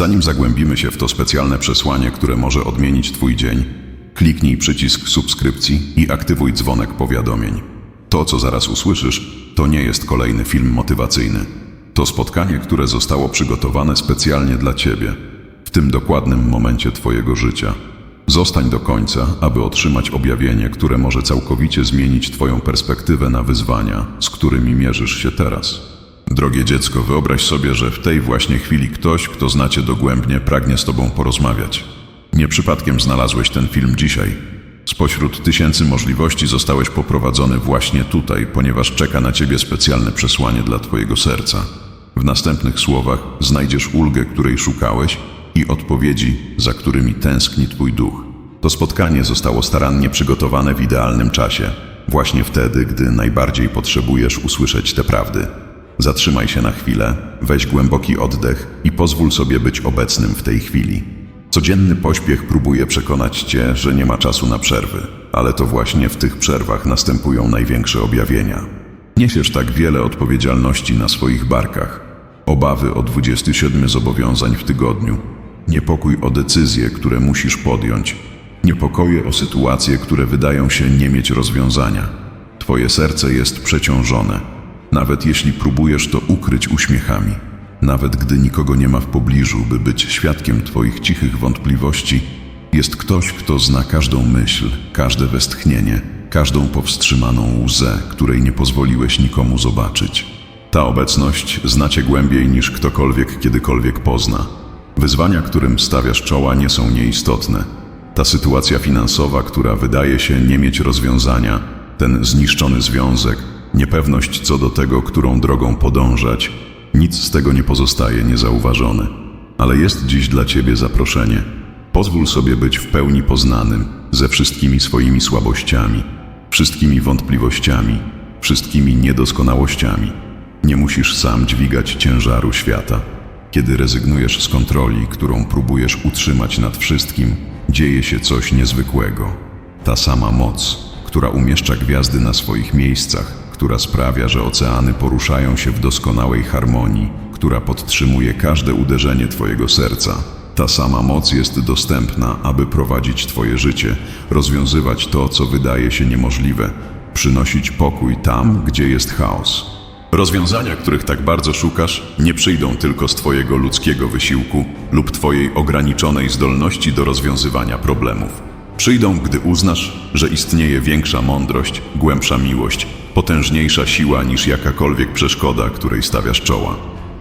Zanim zagłębimy się w to specjalne przesłanie, które może odmienić Twój dzień, kliknij przycisk subskrypcji i aktywuj dzwonek powiadomień. To, co zaraz usłyszysz, to nie jest kolejny film motywacyjny. To spotkanie, które zostało przygotowane specjalnie dla Ciebie, w tym dokładnym momencie Twojego życia. Zostań do końca, aby otrzymać objawienie, które może całkowicie zmienić Twoją perspektywę na wyzwania, z którymi mierzysz się teraz. Drogie dziecko, wyobraź sobie, że w tej właśnie chwili ktoś, kto znacie dogłębnie, pragnie z Tobą porozmawiać. Nie przypadkiem znalazłeś ten film dzisiaj. Spośród tysięcy możliwości zostałeś poprowadzony właśnie tutaj, ponieważ czeka na Ciebie specjalne przesłanie dla Twojego serca. W następnych słowach znajdziesz ulgę, której szukałeś i odpowiedzi, za którymi tęskni Twój duch. To spotkanie zostało starannie przygotowane w idealnym czasie, właśnie wtedy, gdy najbardziej potrzebujesz usłyszeć te prawdy. Zatrzymaj się na chwilę, weź głęboki oddech i pozwól sobie być obecnym w tej chwili. Codzienny pośpiech próbuje przekonać cię, że nie ma czasu na przerwy, ale to właśnie w tych przerwach następują największe objawienia. Niesiesz tak wiele odpowiedzialności na swoich barkach. Obawy o 27 zobowiązań w tygodniu, niepokój o decyzje, które musisz podjąć, niepokoje o sytuacje, które wydają się nie mieć rozwiązania. Twoje serce jest przeciążone, nawet jeśli próbujesz to ukryć uśmiechami. Nawet gdy nikogo nie ma w pobliżu, by być świadkiem Twoich cichych wątpliwości, jest ktoś, kto zna każdą myśl, każde westchnienie, każdą powstrzymaną łzę, której nie pozwoliłeś nikomu zobaczyć. Ta obecność znacie głębiej niż ktokolwiek kiedykolwiek pozna. Wyzwania, którym stawiasz czoła, nie są nieistotne. Ta sytuacja finansowa, która wydaje się nie mieć rozwiązania, ten zniszczony związek, niepewność co do tego, którą drogą podążać, nic z tego nie pozostaje niezauważone. Ale jest dziś dla Ciebie zaproszenie. Pozwól sobie być w pełni poznanym, ze wszystkimi swoimi słabościami, wszystkimi wątpliwościami, wszystkimi niedoskonałościami. Nie musisz sam dźwigać ciężaru świata. Kiedy rezygnujesz z kontroli, którą próbujesz utrzymać nad wszystkim, dzieje się coś niezwykłego. Ta sama moc, która umieszcza gwiazdy na swoich miejscach, która sprawia, że oceany poruszają się w doskonałej harmonii, która podtrzymuje każde uderzenie Twojego serca. Ta sama moc jest dostępna, aby prowadzić Twoje życie, rozwiązywać to, co wydaje się niemożliwe, przynosić pokój tam, gdzie jest chaos. Rozwiązania, których tak bardzo szukasz, nie przyjdą tylko z Twojego ludzkiego wysiłku lub Twojej ograniczonej zdolności do rozwiązywania problemów. Przyjdą, gdy uznasz, że istnieje większa mądrość, głębsza miłość, potężniejsza siła niż jakakolwiek przeszkoda, której stawiasz czoła.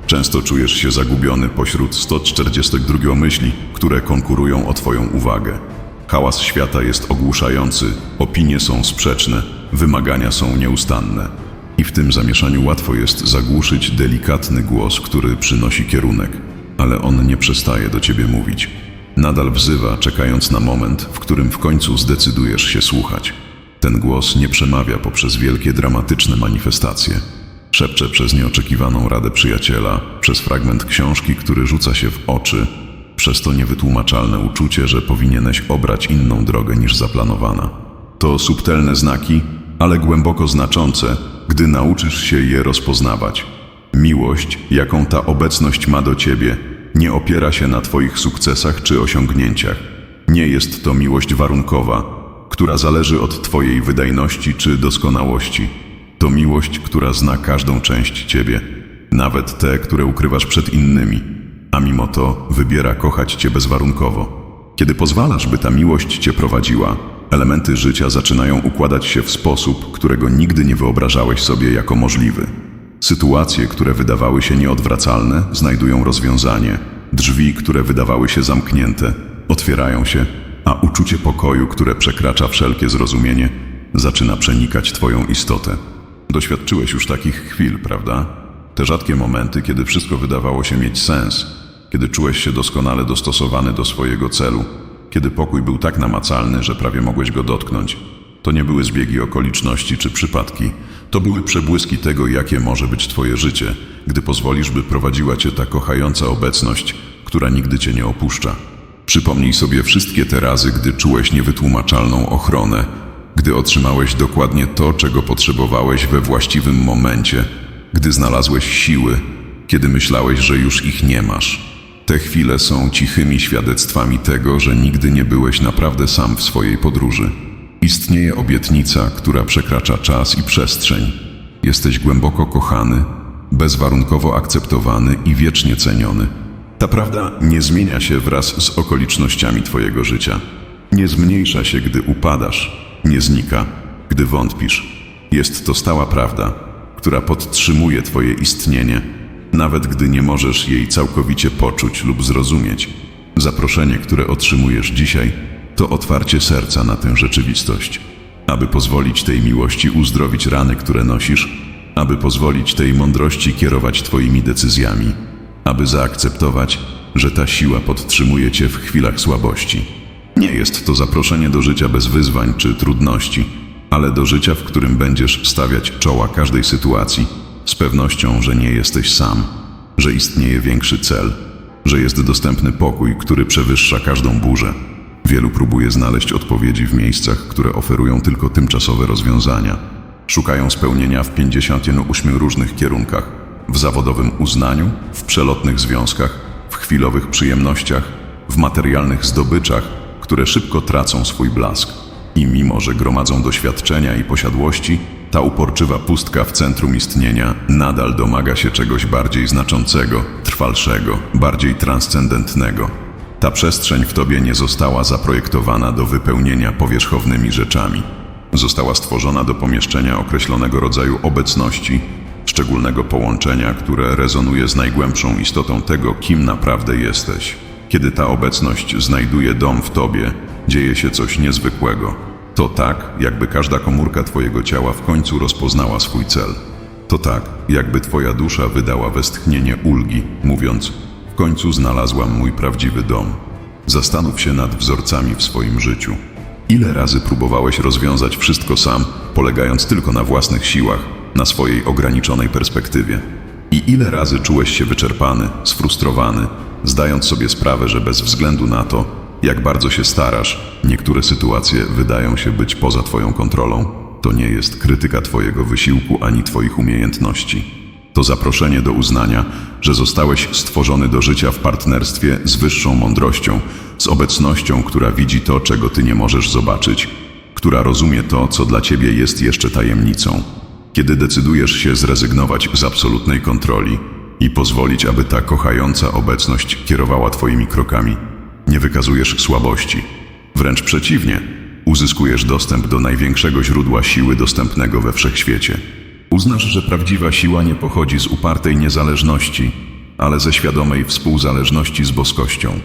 Często czujesz się zagubiony pośród 142 myśli, które konkurują o Twoją uwagę. Hałas świata jest ogłuszający, opinie są sprzeczne, wymagania są nieustanne. I w tym zamieszaniu łatwo jest zagłuszyć delikatny głos, który przynosi kierunek, ale on nie przestaje do ciebie mówić. Nadal wzywa, czekając na moment, w którym w końcu zdecydujesz się słuchać. Ten głos nie przemawia poprzez wielkie dramatyczne manifestacje. Szepcze przez nieoczekiwaną radę przyjaciela, przez fragment książki, który rzuca się w oczy, przez to niewytłumaczalne uczucie, że powinieneś obrać inną drogę niż zaplanowana. To subtelne znaki, ale głęboko znaczące, gdy nauczysz się je rozpoznawać. Miłość, jaką ta obecność ma do ciebie, nie opiera się na twoich sukcesach czy osiągnięciach. Nie jest to miłość warunkowa, która zależy od twojej wydajności czy doskonałości. To miłość, która zna każdą część ciebie, nawet te, które ukrywasz przed innymi, a mimo to wybiera kochać cię bezwarunkowo. Kiedy pozwalasz, by ta miłość cię prowadziła, elementy życia zaczynają układać się w sposób, którego nigdy nie wyobrażałeś sobie jako możliwy. Sytuacje, które wydawały się nieodwracalne, znajdują rozwiązanie. Drzwi, które wydawały się zamknięte, otwierają się, a uczucie pokoju, które przekracza wszelkie zrozumienie, zaczyna przenikać Twoją istotę. Doświadczyłeś już takich chwil, prawda? Te rzadkie momenty, kiedy wszystko wydawało się mieć sens, kiedy czułeś się doskonale dostosowany do swojego celu, kiedy pokój był tak namacalny, że prawie mogłeś go dotknąć. To nie były zbiegi okoliczności czy przypadki, to były przebłyski tego, jakie może być Twoje życie, gdy pozwolisz, by prowadziła Cię ta kochająca obecność, która nigdy Cię nie opuszcza. Przypomnij sobie wszystkie te razy, gdy czułeś niewytłumaczalną ochronę, gdy otrzymałeś dokładnie to, czego potrzebowałeś we właściwym momencie, gdy znalazłeś siły, kiedy myślałeś, że już ich nie masz. Te chwile są cichymi świadectwami tego, że nigdy nie byłeś naprawdę sam w swojej podróży. Istnieje obietnica, która przekracza czas i przestrzeń. Jesteś głęboko kochany, bezwarunkowo akceptowany i wiecznie ceniony. Ta prawda nie zmienia się wraz z okolicznościami Twojego życia. Nie zmniejsza się, gdy upadasz, nie znika, gdy wątpisz. Jest to stała prawda, która podtrzymuje Twoje istnienie, nawet gdy nie możesz jej całkowicie poczuć lub zrozumieć. Zaproszenie, które otrzymujesz dzisiaj, to otwarcie serca na tę rzeczywistość. Aby pozwolić tej miłości uzdrowić rany, które nosisz, aby pozwolić tej mądrości kierować Twoimi decyzjami, aby zaakceptować, że ta siła podtrzymuje Cię w chwilach słabości. Nie jest to zaproszenie do życia bez wyzwań czy trudności, ale do życia, w którym będziesz stawiać czoła każdej sytuacji z pewnością, że nie jesteś sam, że istnieje większy cel, że jest dostępny pokój, który przewyższa każdą burzę. Wielu próbuje znaleźć odpowiedzi w miejscach, które oferują tylko tymczasowe rozwiązania. Szukają spełnienia w 58 różnych kierunkach: w zawodowym uznaniu, w przelotnych związkach, w chwilowych przyjemnościach, w materialnych zdobyczach, które szybko tracą swój blask. I mimo, że gromadzą doświadczenia i posiadłości, ta uporczywa pustka w centrum istnienia nadal domaga się czegoś bardziej znaczącego, trwalszego, bardziej transcendentnego. Ta przestrzeń w tobie nie została zaprojektowana do wypełnienia powierzchownymi rzeczami. Została stworzona do pomieszczenia określonego rodzaju obecności, szczególnego połączenia, które rezonuje z najgłębszą istotą tego, kim naprawdę jesteś. Kiedy ta obecność znajduje dom w tobie, dzieje się coś niezwykłego. To tak, jakby każda komórka twojego ciała w końcu rozpoznała swój cel. To tak, jakby twoja dusza wydała westchnienie ulgi, mówiąc: W końcu znalazłam mój prawdziwy dom. Zastanów się nad wzorcami w swoim życiu. Ile razy próbowałeś rozwiązać wszystko sam, polegając tylko na własnych siłach, na swojej ograniczonej perspektywie? I ile razy czułeś się wyczerpany, sfrustrowany, zdając sobie sprawę, że bez względu na to, jak bardzo się starasz, niektóre sytuacje wydają się być poza Twoją kontrolą? To nie jest krytyka Twojego wysiłku ani Twoich umiejętności. To zaproszenie do uznania, że zostałeś stworzony do życia w partnerstwie z wyższą mądrością, z obecnością, która widzi to, czego ty nie możesz zobaczyć, która rozumie to, co dla ciebie jest jeszcze tajemnicą. Kiedy decydujesz się zrezygnować z absolutnej kontroli i pozwolić, aby ta kochająca obecność kierowała twoimi krokami, nie wykazujesz słabości. Wręcz przeciwnie, uzyskujesz dostęp do największego źródła siły dostępnego we wszechświecie. Uznasz, że prawdziwa siła nie pochodzi z upartej niezależności, ale ze świadomej współzależności z boskością.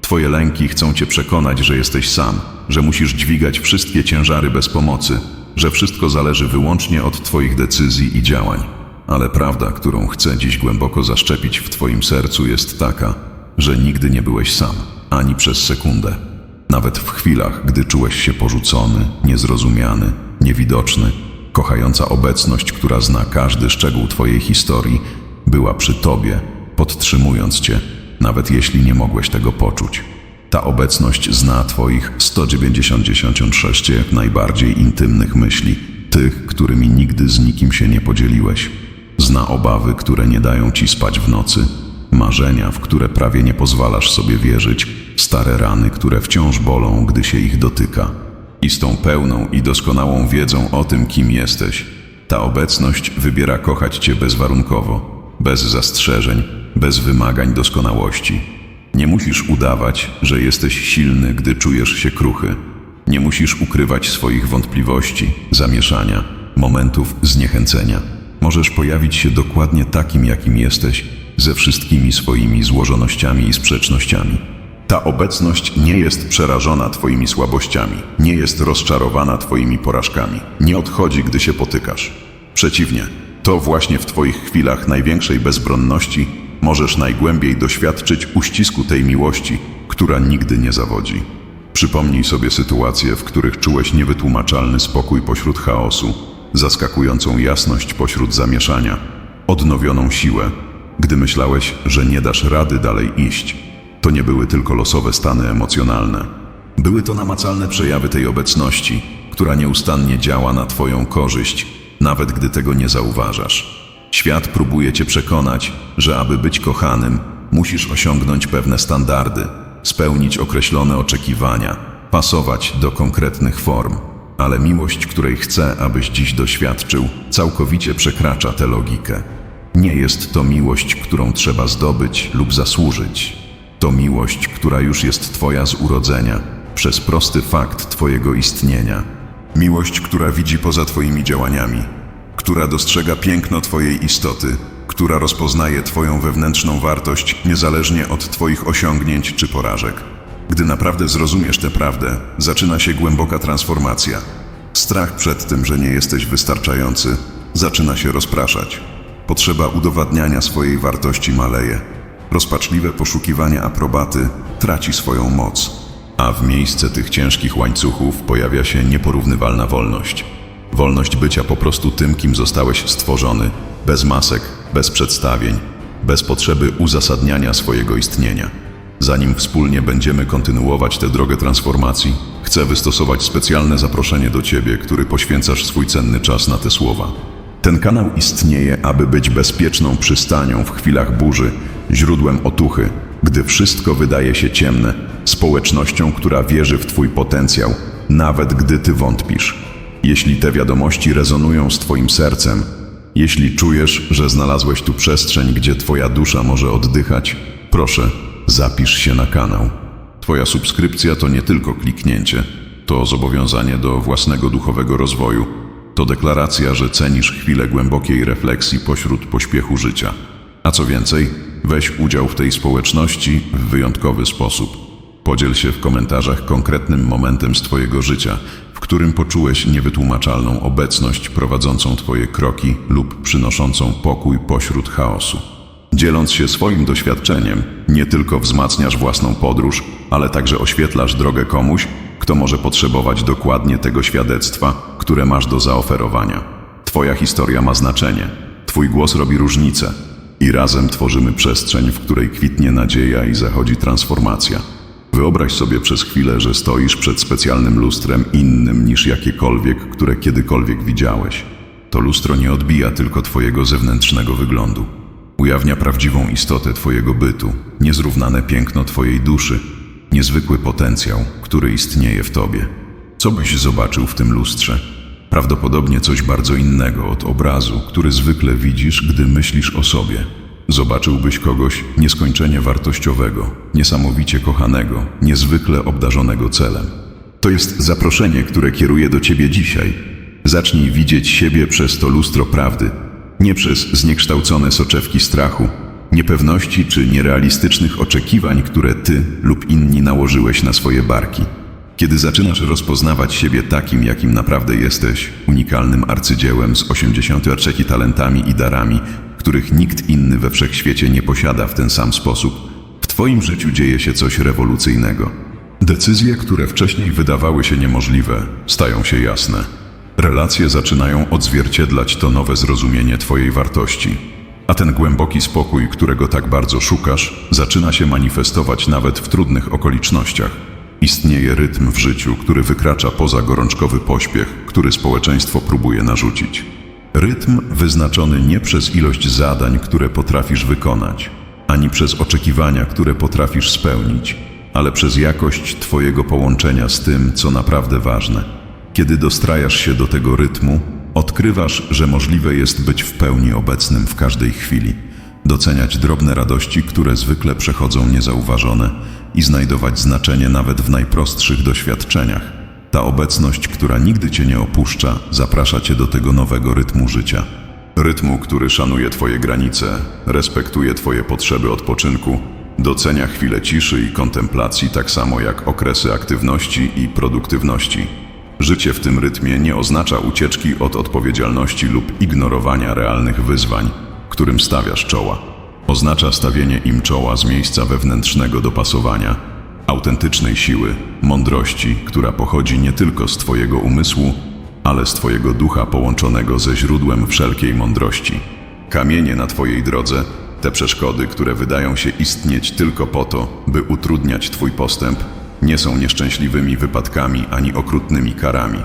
Twoje lęki chcą cię przekonać, że jesteś sam, że musisz dźwigać wszystkie ciężary bez pomocy, że wszystko zależy wyłącznie od Twoich decyzji i działań. Ale prawda, którą chcę dziś głęboko zaszczepić w Twoim sercu, jest taka, że nigdy nie byłeś sam, ani przez sekundę. Nawet w chwilach, gdy czułeś się porzucony, niezrozumiany, niewidoczny, kochająca obecność, która zna każdy szczegół Twojej historii, była przy Tobie, podtrzymując Cię, nawet jeśli nie mogłeś tego poczuć. Ta obecność zna Twoich 196 najbardziej intymnych myśli, tych, którymi nigdy z nikim się nie podzieliłeś. Zna obawy, które nie dają Ci spać w nocy, marzenia, w które prawie nie pozwalasz sobie wierzyć, stare rany, które wciąż bolą, gdy się ich dotyka. I z tą pełną i doskonałą wiedzą o tym, kim jesteś, ta obecność wybiera kochać Cię bezwarunkowo, bez zastrzeżeń, bez wymagań doskonałości. Nie musisz udawać, że jesteś silny, gdy czujesz się kruchy. Nie musisz ukrywać swoich wątpliwości, zamieszania, momentów zniechęcenia. Możesz pojawić się dokładnie takim, jakim jesteś, ze wszystkimi swoimi złożonościami i sprzecznościami. Ta obecność nie jest przerażona Twoimi słabościami, nie jest rozczarowana Twoimi porażkami, nie odchodzi, gdy się potykasz. Przeciwnie, to właśnie w Twoich chwilach największej bezbronności możesz najgłębiej doświadczyć uścisku tej miłości, która nigdy nie zawodzi. Przypomnij sobie sytuacje, w których czułeś niewytłumaczalny spokój pośród chaosu, zaskakującą jasność pośród zamieszania, odnowioną siłę, gdy myślałeś, że nie dasz rady dalej iść. To nie były tylko losowe stany emocjonalne. Były to namacalne przejawy tej obecności, która nieustannie działa na Twoją korzyść, nawet gdy tego nie zauważasz. Świat próbuje Cię przekonać, że aby być kochanym, Musisz osiągnąć pewne standardy, spełnić określone oczekiwania, pasować do konkretnych form. Ale miłość, której chcę, abyś dziś doświadczył, całkowicie przekracza tę logikę. Nie jest to miłość, którą trzeba zdobyć lub zasłużyć. To miłość, która już jest Twoja z urodzenia, przez prosty fakt Twojego istnienia. Miłość, która widzi poza Twoimi działaniami, która dostrzega piękno Twojej istoty, która rozpoznaje Twoją wewnętrzną wartość niezależnie od Twoich osiągnięć czy porażek. Gdy naprawdę zrozumiesz tę prawdę, zaczyna się głęboka transformacja. Strach przed tym, że nie jesteś wystarczający, zaczyna się rozpraszać. Potrzeba udowadniania swojej wartości maleje. Rozpaczliwe poszukiwanie aprobaty traci swoją moc, a w miejsce tych ciężkich łańcuchów pojawia się nieporównywalna wolność. Wolność bycia po prostu tym, kim zostałeś stworzony, bez masek, bez przedstawień, bez potrzeby uzasadniania swojego istnienia. Zanim wspólnie będziemy kontynuować tę drogę transformacji, chcę wystosować specjalne zaproszenie do Ciebie, który poświęcasz swój cenny czas na te słowa. Ten kanał istnieje, aby być bezpieczną przystanią w chwilach burzy, źródłem otuchy, gdy wszystko wydaje się ciemne, społecznością, która wierzy w Twój potencjał, nawet gdy Ty wątpisz. Jeśli te wiadomości rezonują z Twoim sercem, jeśli czujesz, że znalazłeś tu przestrzeń, gdzie Twoja dusza może oddychać, proszę, zapisz się na kanał. Twoja subskrypcja to nie tylko kliknięcie, to zobowiązanie do własnego duchowego rozwoju, to deklaracja, że cenisz chwilę głębokiej refleksji pośród pośpiechu życia. A co więcej, weź udział w tej społeczności w wyjątkowy sposób. Podziel się w komentarzach konkretnym momentem z Twojego życia, w którym poczułeś niewytłumaczalną obecność prowadzącą Twoje kroki lub przynoszącą pokój pośród chaosu. Dzieląc się swoim doświadczeniem, nie tylko wzmacniasz własną podróż, ale także oświetlasz drogę komuś, kto może potrzebować dokładnie tego świadectwa, które masz do zaoferowania. Twoja historia ma znaczenie, Twój głos robi różnicę i razem tworzymy przestrzeń, w której kwitnie nadzieja i zachodzi transformacja. Wyobraź sobie przez chwilę, że stoisz przed specjalnym lustrem innym niż jakiekolwiek, które kiedykolwiek widziałeś. To lustro nie odbija tylko Twojego zewnętrznego wyglądu. Ujawnia prawdziwą istotę Twojego bytu, niezrównane piękno Twojej duszy, niezwykły potencjał, który istnieje w Tobie. Co byś zobaczył w tym lustrze? Prawdopodobnie coś bardzo innego od obrazu, który zwykle widzisz, gdy myślisz o sobie. Zobaczyłbyś kogoś nieskończenie wartościowego, niesamowicie kochanego, niezwykle obdarzonego celem. To jest zaproszenie, które kieruję do Ciebie dzisiaj. Zacznij widzieć siebie przez to lustro prawdy, nie przez zniekształcone soczewki strachu, niepewności czy nierealistycznych oczekiwań, które Ty lub inni nałożyłeś na swoje barki. Kiedy zaczynasz rozpoznawać siebie takim, jakim naprawdę jesteś, unikalnym arcydziełem z 83 talentami i darami, których nikt inny we wszechświecie nie posiada w ten sam sposób, w Twoim życiu dzieje się coś rewolucyjnego. Decyzje, które wcześniej wydawały się niemożliwe, stają się jasne. Relacje zaczynają odzwierciedlać to nowe zrozumienie Twojej wartości. A ten głęboki spokój, którego tak bardzo szukasz, zaczyna się manifestować nawet w trudnych okolicznościach. Istnieje rytm w życiu, który wykracza poza gorączkowy pośpiech, który społeczeństwo próbuje narzucić. Rytm wyznaczony nie przez ilość zadań, które potrafisz wykonać, ani przez oczekiwania, które potrafisz spełnić, ale przez jakość Twojego połączenia z tym, co naprawdę ważne. Kiedy dostrajasz się do tego rytmu, odkrywasz, że możliwe jest być w pełni obecnym w każdej chwili, doceniać drobne radości, które zwykle przechodzą niezauważone i znajdować znaczenie nawet w najprostszych doświadczeniach. Ta obecność, która nigdy cię nie opuszcza, zaprasza cię do tego nowego rytmu życia. Rytmu, który szanuje Twoje granice, respektuje Twoje potrzeby odpoczynku, docenia chwile ciszy i kontemplacji tak samo jak okresy aktywności i produktywności. Życie w tym rytmie nie oznacza ucieczki od odpowiedzialności lub ignorowania realnych wyzwań, którym stawiasz czoła. Oznacza stawienie im czoła z miejsca wewnętrznego dopasowania, autentycznej siły, mądrości, która pochodzi nie tylko z Twojego umysłu, ale z Twojego ducha połączonego ze źródłem wszelkiej mądrości. Kamienie na Twojej drodze, te przeszkody, które wydają się istnieć tylko po to, by utrudniać Twój postęp, nie są nieszczęśliwymi wypadkami ani okrutnymi karami.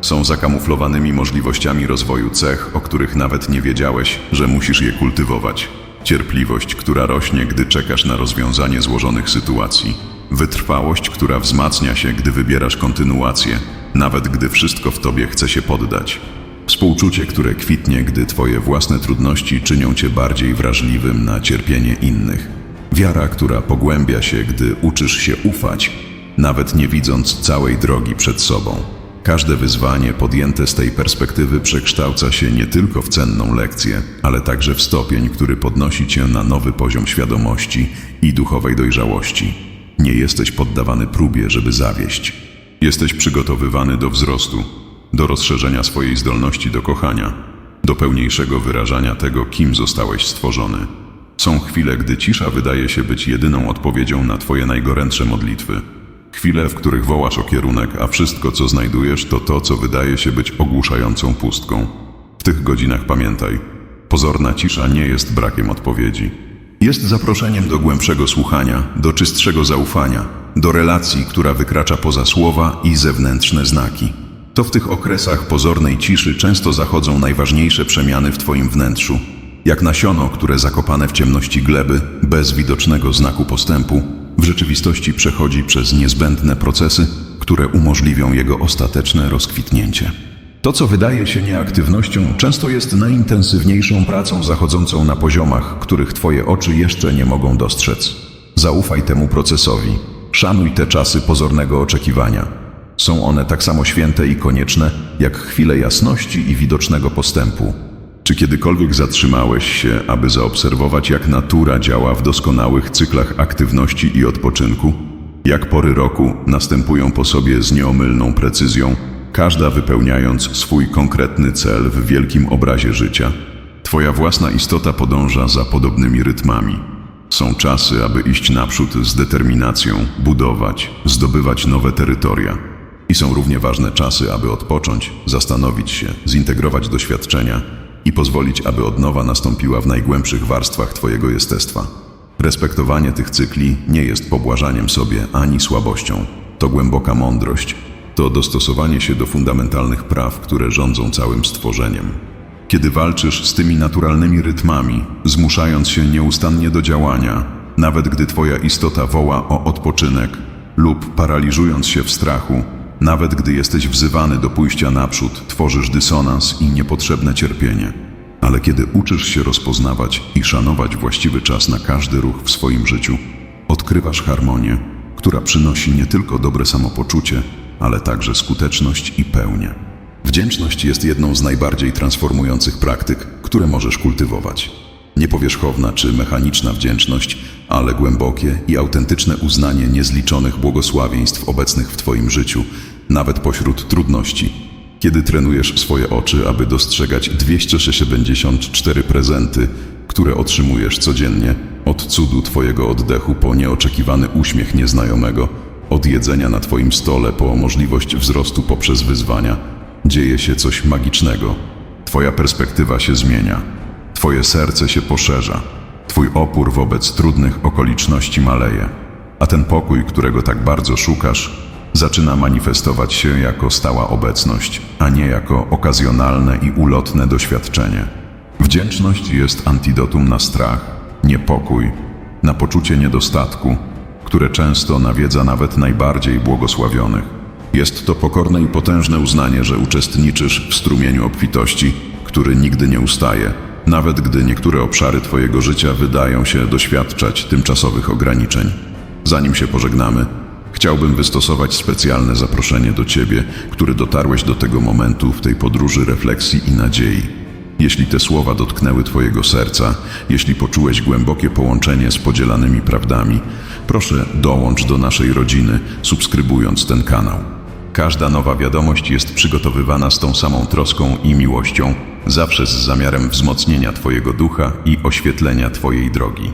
Są zakamuflowanymi możliwościami rozwoju cech, o których nawet nie wiedziałeś, że musisz je kultywować. cierpliwość, która rośnie, gdy czekasz na rozwiązanie złożonych sytuacji, wytrwałość, która wzmacnia się, gdy wybierasz kontynuację, nawet gdy wszystko w tobie chce się poddać. Współczucie, które kwitnie, gdy twoje własne trudności czynią cię bardziej wrażliwym na cierpienie innych. Wiara, która pogłębia się, gdy uczysz się ufać, nawet nie widząc całej drogi przed sobą. Każde wyzwanie podjęte z tej perspektywy przekształca się nie tylko w cenną lekcję, ale także w stopień, który podnosi cię na nowy poziom świadomości i duchowej dojrzałości. Nie jesteś poddawany próbie, żeby zawieść. Jesteś przygotowywany do wzrostu, do rozszerzenia swojej zdolności do kochania, do pełniejszego wyrażania tego, kim zostałeś stworzony. Są chwile, gdy cisza wydaje się być jedyną odpowiedzią na Twoje najgorętsze modlitwy. Chwile, w których wołasz o kierunek, a wszystko, co znajdujesz, to to, co wydaje się być ogłuszającą pustką. W tych godzinach pamiętaj, pozorna cisza nie jest brakiem odpowiedzi. Jest zaproszeniem do głębszego słuchania, do czystszego zaufania, do relacji, która wykracza poza słowa i zewnętrzne znaki. To w tych okresach pozornej ciszy często zachodzą najważniejsze przemiany w Twoim wnętrzu. Jak nasiono, które zakopane w ciemności gleby, bez widocznego znaku postępu, w rzeczywistości przechodzi przez niezbędne procesy, które umożliwią jego ostateczne rozkwitnięcie. To, co wydaje się nieaktywnością, często jest najintensywniejszą pracą zachodzącą na poziomach, których Twoje oczy jeszcze nie mogą dostrzec. Zaufaj temu procesowi. Szanuj te czasy pozornego oczekiwania. Są one tak samo święte i konieczne, jak chwile jasności i widocznego postępu. Czy kiedykolwiek zatrzymałeś się, aby zaobserwować, jak natura działa w doskonałych cyklach aktywności i odpoczynku? Jak pory roku następują po sobie z nieomylną precyzją, każda wypełniając swój konkretny cel w wielkim obrazie życia? Twoja własna istota podąża za podobnymi rytmami. Są czasy, aby iść naprzód z determinacją, budować, zdobywać nowe terytoria. I są równie ważne czasy, aby odpocząć, zastanowić się, zintegrować doświadczenia i pozwolić, aby odnowa nastąpiła w najgłębszych warstwach Twojego jestestwa. Respektowanie tych cykli nie jest pobłażaniem sobie ani słabością. To głęboka mądrość. To dostosowanie się do fundamentalnych praw, które rządzą całym stworzeniem. Kiedy walczysz z tymi naturalnymi rytmami, zmuszając się nieustannie do działania, nawet gdy Twoja istota woła o odpoczynek lub paraliżując się w strachu, nawet gdy jesteś wzywany do pójścia naprzód, tworzysz dysonans i niepotrzebne cierpienie. Ale kiedy uczysz się rozpoznawać i szanować właściwy czas na każdy ruch w swoim życiu, odkrywasz harmonię, która przynosi nie tylko dobre samopoczucie, ale także skuteczność i pełnię. Wdzięczność jest jedną z najbardziej transformujących praktyk, które możesz kultywować. Nie powierzchowna czy mechaniczna wdzięczność, ale głębokie i autentyczne uznanie niezliczonych błogosławieństw obecnych w Twoim życiu, nawet pośród trudności. Kiedy trenujesz swoje oczy, aby dostrzegać 274 prezenty, które otrzymujesz codziennie, od cudu Twojego oddechu po nieoczekiwany uśmiech nieznajomego, od jedzenia na Twoim stole po możliwość wzrostu poprzez wyzwania, dzieje się coś magicznego. Twoja perspektywa się zmienia. Twoje serce się poszerza. Twój opór wobec trudnych okoliczności maleje. A ten pokój, którego tak bardzo szukasz, zaczyna manifestować się jako stała obecność, a nie jako okazjonalne i ulotne doświadczenie. Wdzięczność jest antidotum na strach, niepokój, na poczucie niedostatku, które często nawiedza nawet najbardziej błogosławionych. Jest to pokorne i potężne uznanie, że uczestniczysz w strumieniu obfitości, który nigdy nie ustaje, nawet gdy niektóre obszary Twojego życia wydają się doświadczać tymczasowych ograniczeń. Zanim się pożegnamy, chciałbym wystosować specjalne zaproszenie do Ciebie, który dotarłeś do tego momentu w tej podróży refleksji i nadziei. Jeśli te słowa dotknęły Twojego serca, jeśli poczułeś głębokie połączenie z podzielanymi prawdami, proszę dołącz do naszej rodziny, subskrybując ten kanał. Każda nowa wiadomość jest przygotowywana z tą samą troską i miłością, zawsze z zamiarem wzmocnienia Twojego ducha i oświetlenia Twojej drogi.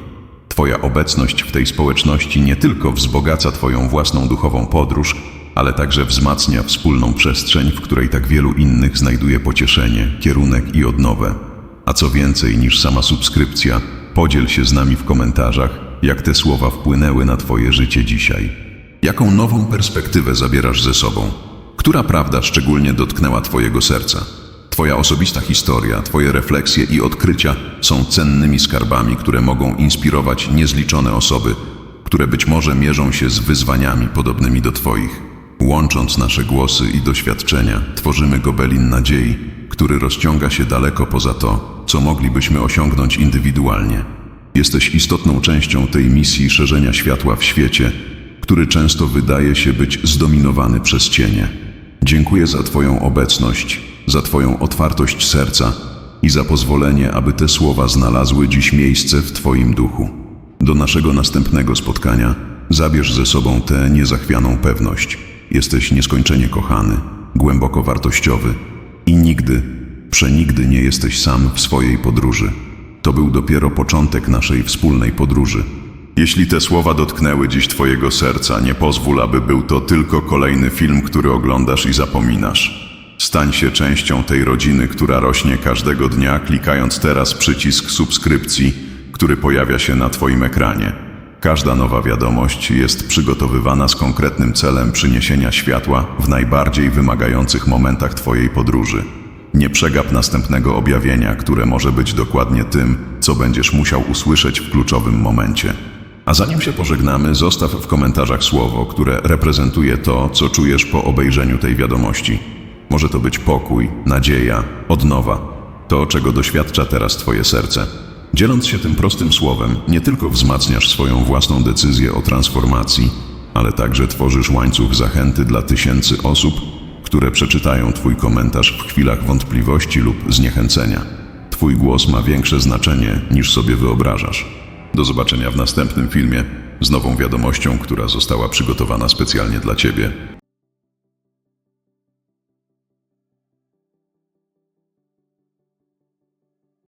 Twoja obecność w tej społeczności nie tylko wzbogaca Twoją własną duchową podróż, ale także wzmacnia wspólną przestrzeń, w której tak wielu innych znajduje pocieszenie, kierunek i odnowę. A co więcej niż sama subskrypcja, podziel się z nami w komentarzach, jak te słowa wpłynęły na Twoje życie dzisiaj. Jaką nową perspektywę zabierasz ze sobą? Która prawda szczególnie dotknęła Twojego serca? Twoja osobista historia, Twoje refleksje i odkrycia są cennymi skarbami, które mogą inspirować niezliczone osoby, które być może mierzą się z wyzwaniami podobnymi do Twoich. Łącząc nasze głosy i doświadczenia, tworzymy gobelin nadziei, który rozciąga się daleko poza to, co moglibyśmy osiągnąć indywidualnie. Jesteś istotną częścią tej misji szerzenia światła w świecie, który często wydaje się być zdominowany przez cienie. Dziękuję za Twoją obecność, za Twoją otwartość serca i za pozwolenie, aby te słowa znalazły dziś miejsce w Twoim duchu. Do naszego następnego spotkania zabierz ze sobą tę niezachwianą pewność. Jesteś nieskończenie kochany, głęboko wartościowy i nigdy, przenigdy nie jesteś sam w swojej podróży. To był dopiero początek naszej wspólnej podróży. Jeśli te słowa dotknęły dziś Twojego serca, nie pozwól, aby był to tylko kolejny film, który oglądasz i zapominasz. Stań się częścią tej rodziny, która rośnie każdego dnia, klikając teraz przycisk subskrypcji, który pojawia się na Twoim ekranie. Każda nowa wiadomość jest przygotowywana z konkretnym celem przyniesienia światła w najbardziej wymagających momentach Twojej podróży. Nie przegap następnego objawienia, które może być dokładnie tym, co będziesz musiał usłyszeć w kluczowym momencie. A zanim się pożegnamy, zostaw w komentarzach słowo, które reprezentuje to, co czujesz po obejrzeniu tej wiadomości. Może to być pokój, nadzieja, odnowa. To, czego doświadcza teraz Twoje serce. Dzieląc się tym prostym słowem, nie tylko wzmacniasz swoją własną decyzję o transformacji, ale także tworzysz łańcuch zachęty dla tysięcy osób, które przeczytają Twój komentarz w chwilach wątpliwości lub zniechęcenia. Twój głos ma większe znaczenie niż sobie wyobrażasz. Do zobaczenia w następnym filmie z nową wiadomością, która została przygotowana specjalnie dla Ciebie.